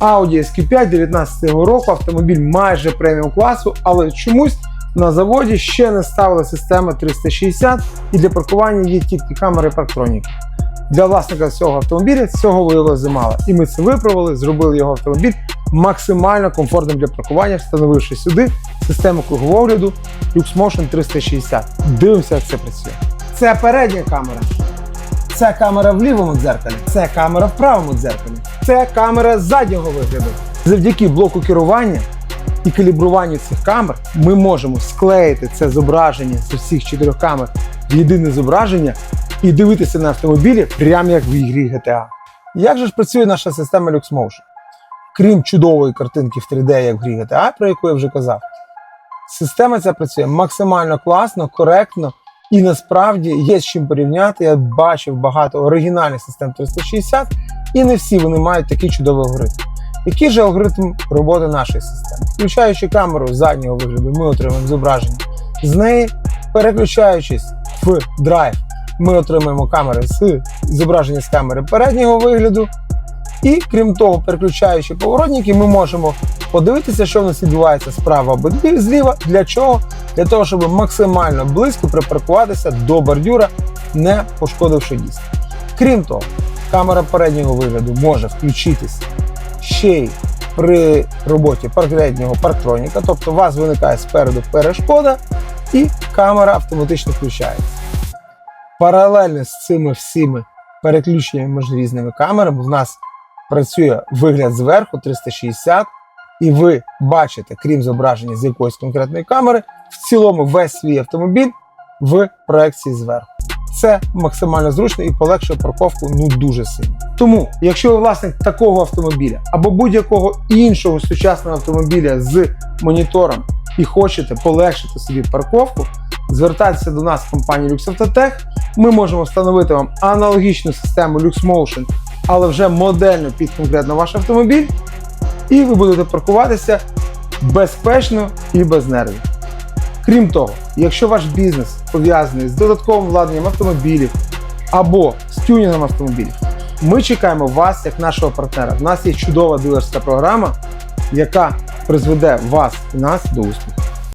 Audi SQ5 19 року, автомобіль майже преміум класу, але чомусь на заводі ще не ставили систему 360 і для паркування є тільки камери парктроніки. Для власника цього автомобіля цього виявилося замало. І ми це виправили, зробили його автомобіль максимально комфортним для паркування, встановивши сюди систему кругового огляду LuxMotion 360. Дивимося, як це працює. Це передня камера. Це камера в лівому дзеркалі, це камера в правому дзеркалі, це камера заднього вигляду. Завдяки блоку керування і калібруванню цих камер ми можемо склеїти це зображення з усіх чотирьох камер в єдине зображення і дивитися на автомобілі прямо як в ігрі GTA. Як же ж працює наша система LuxMotion? Крім чудової картинки в 3D, як в грі GTA, про яку я вже казав, система ця працює максимально класно, коректно і насправді є з чим порівняти. Я бачив багато оригінальних систем 360, і не всі вони мають такий чудовий алгоритм. Який же алгоритм роботи нашої системи? Включаючи камеру заднього вигляду, ми отримаємо зображення з неї, переключаючись в драйв, ми отримаємо камери з зображення з камери переднього вигляду. І крім того, переключаючи поворотники, ми можемо подивитися, що в нас відбувається справа або зліва. Для чого? Для того, щоб максимально близько припаркуватися до бордюра, не пошкодивши дійсно. Крім того, камера переднього вигляду може включитись ще й при роботі переднього парктроніка, тобто у вас виникає спереду перешкода, і камера автоматично включається. Паралельно з цими всіми переключеннями між різними камерами в нас працює вигляд зверху 360, і ви бачите, крім зображення з якоїсь конкретної камери, в цілому весь свій автомобіль в проекції зверху. Це максимально зручно і полегшує парковку ну дуже сильно. Тому, якщо ви власник такого автомобіля або будь-якого іншого сучасного автомобіля з монітором і хочете полегшити собі парковку, звертайтеся до нас в компанії LuxAutoTech. Ми можемо встановити вам аналогічну систему LuxMotion, але вже модельно під конкретно ваш автомобіль, і ви будете паркуватися безпечно і без нервів. Крім того, якщо ваш бізнес пов'язаний з додатковим владнанням автомобілів або з тюнінгом автомобілів, ми чекаємо вас як нашого партнера. У нас є чудова дилерська програма, яка призведе вас і нас до успіху.